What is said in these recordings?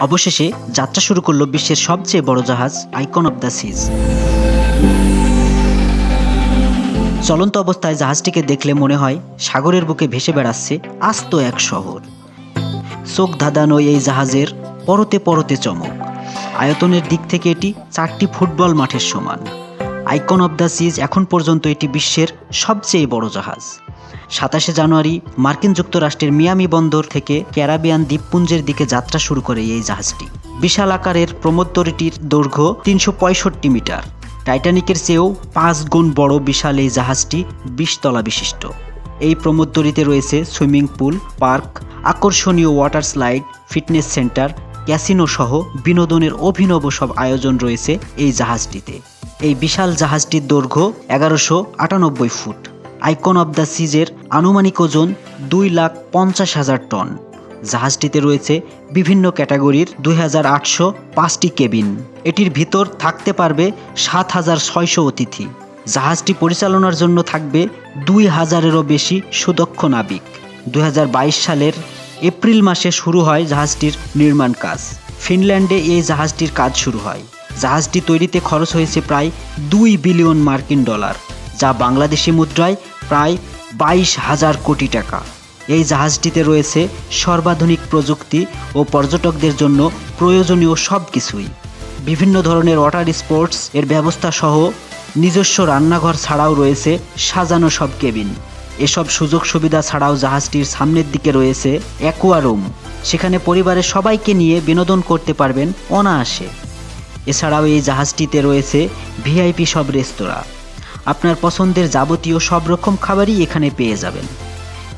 অবশেষে যাত্রা শুরু করল বিশ্বের সবচেয়ে বড় জাহাজ আইকন অব দ্য সিজ চলন্ত অবস্থায় জাহাজটিকে দেখলে মনে হয় সাগরের বুকে ভেসে বেড়াচ্ছে আস্ত এক শহর। চোখ ধাঁধানো এই জাহাজের পরতে পরতে চমক। আয়তনের দিক থেকে এটি চারটি ফুটবল মাঠের সমান। আইকন অব দ্য সিজ এখন পর্যন্ত এটি বিশ্বের সবচেয়ে বড় জাহাজ। সাতাশে জানুয়ারি মার্কিন যুক্তরাষ্ট্রের মিয়ামি বন্দর থেকে ক্যারাবিয়ান দ্বীপপুঞ্জের দিকে যাত্রা শুরু করে এই জাহাজটি। বিশাল আকারের প্রমোত্তরিটির দৈর্ঘ্য তিনশো পঁয়ষট্টি মিটার। টাইটানিকের চেয়েও পাঁচ গুণ বড় বিশাল এই জাহাজটি বিশ তলা বিশিষ্ট। এই প্রমোত্তরিতে রয়েছে সুইমিং পুল, পার্ক, আকর্ষণীয় water slide, fitness centre, casino সহ বিনোদনের অভিনব সব আয়োজন রয়েছে এই জাহাজটিতে। এই বিশাল জাহাজটির দৈর্ঘ্য এগারোশো আটানব্বই ফুট। আইকন অব দ্য সিজের আনুমানিক ওজন দুই লাখ পঞ্চাশ হাজার টন। জাহাজটিতে রয়েছে বিভিন্ন ক্যাটাগরির দুই হাজার আটশো পাঁচটি কেবিন। এটির ভিতর থাকতে পারবে সাত হাজার ছয়শো অতিথি। জাহাজটি পরিচালনার জন্য থাকবে দুই হাজারেরও বেশি সুদক্ষ নাবিক। দু হাজার বাইশ সালের এপ্রিল মাসে শুরু হয় জাহাজটির নির্মাণ কাজ। ফিনল্যান্ডে এই জাহাজটির কাজ শুরু হয়। জাহাজটি তৈরিতে খরচ হয়েছে প্রায় দুই বিলিয়ন মার্কিন ডলার, যা বাংলাদেশি মুদ্রায় প্রায় বাইশ হাজার কোটি টাকা। এই জাহাজটিতে রয়েছে সর্বাধুনিক প্রযুক্তি ও পর্যটকদের জন্য প্রয়োজনীয় সব কিছুই বিভিন্ন ধরনের ওয়াটার স্পোর্টস এর ব্যবস্থা সহ নিজস্ব রান্নাঘর ছাড়াও রয়েছে সাজানো সব কেবিন। এসব সুযোগ সুবিধা ছাড়াও জাহাজটির সামনের দিকে রয়েছে অ্যাকোয়ারুম। সেখানে পরিবারের সবাইকে নিয়ে বিনোদন করতে পারবেন অনায়াসে। এছাড়াও এই জাহাজটিতে রয়েছে ভিআইপি সব রেস্তোরাঁ। আপনার পছন্দের যাবতীয় সব রকম খাবারই এখানে পেয়ে যাবেন।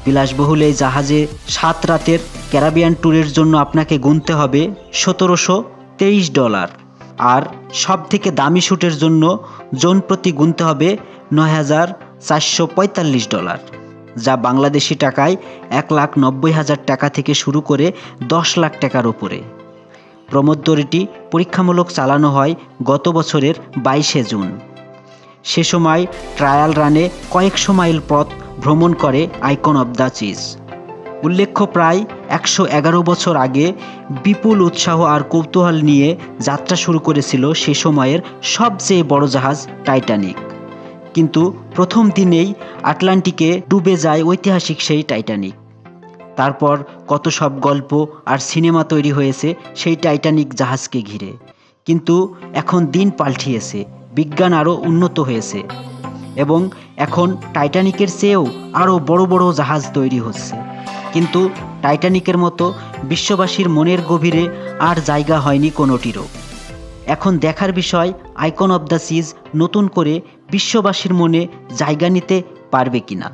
বিলাসবহুল এই জাহাজে সাত রাতের ক্যারাবিয়ান ট্যুরের জন্য আপনাকে গুনতে হবে সতেরোশো তেইশ ডলার। আর সব থেকে দামি শ্যুটের জন্য জোন প্রতি গুনতে হবে নয় হাজার চারশো পঁয়তাল্লিশ ডলার, যা বাংলাদেশি টাকায় এক লাখ নব্বই হাজার টাকা থেকে শুরু করে দশ লাখ টাকার ওপরে প্রমোদ্দরিটি পরীক্ষামূলক চালানো হয় গত বছরের বাইশে জুন। সে সময় ট্রায়াল রানে কয়েকশো মাইল পথ ভ্রমণ করে আইকন অব দ্য চিজ। উল্লেখ্য প্রায় একশো এগারো বছর আগে বিপুল উৎসাহ আর কৌতূহল নিয়ে যাত্রা শুরু করেছিল সে সময়ের সবচেয়ে বড় জাহাজ টাইটানিক। কিন্তু প্রথম দিনেই আটলান্টিকে ডুবে যায় ঐতিহাসিক সেই টাইটানিক। তারপর কত সব গল্প আর সিনেমা তৈরি হয়েছে সেই টাইটানিক জাহাজকে ঘিরে। কিন্তু এখন দিন পাল্টিয়েছে, বিজ্ঞান আরও উন্নত হয়েছে এবং এখন টাইটানিকের চেয়েও আরও বড় বড় জাহাজ তৈরি হচ্ছে। কিন্তু টাইটানিকের মতো বিশ্ববাসীর মনের গভীরে আর জায়গা হয়নি কোনোটিরও। এখন দেখার বিষয় আইকন অব দ্য সিজ নতুন করে বিশ্ববাসীর মনে জায়গা নিতে পারবে কিনা।